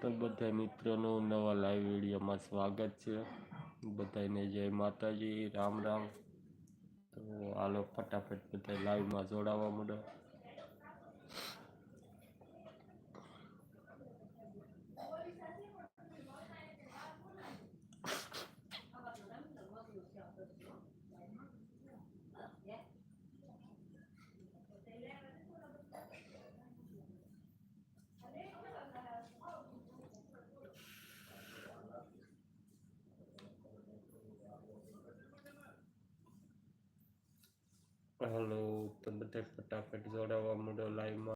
તો બધા મિત્રોનું નવા લાઈવ વિડીયોમાં સ્વાગત છે. બધાને જય માતાજી, રામ રામ. તો હાલો ફટાફટ બધા લાઈવમાં જોડાવા માંડો. હાલો તો બધા ફટાફટ જોડાવા માંડો લાઈવમાં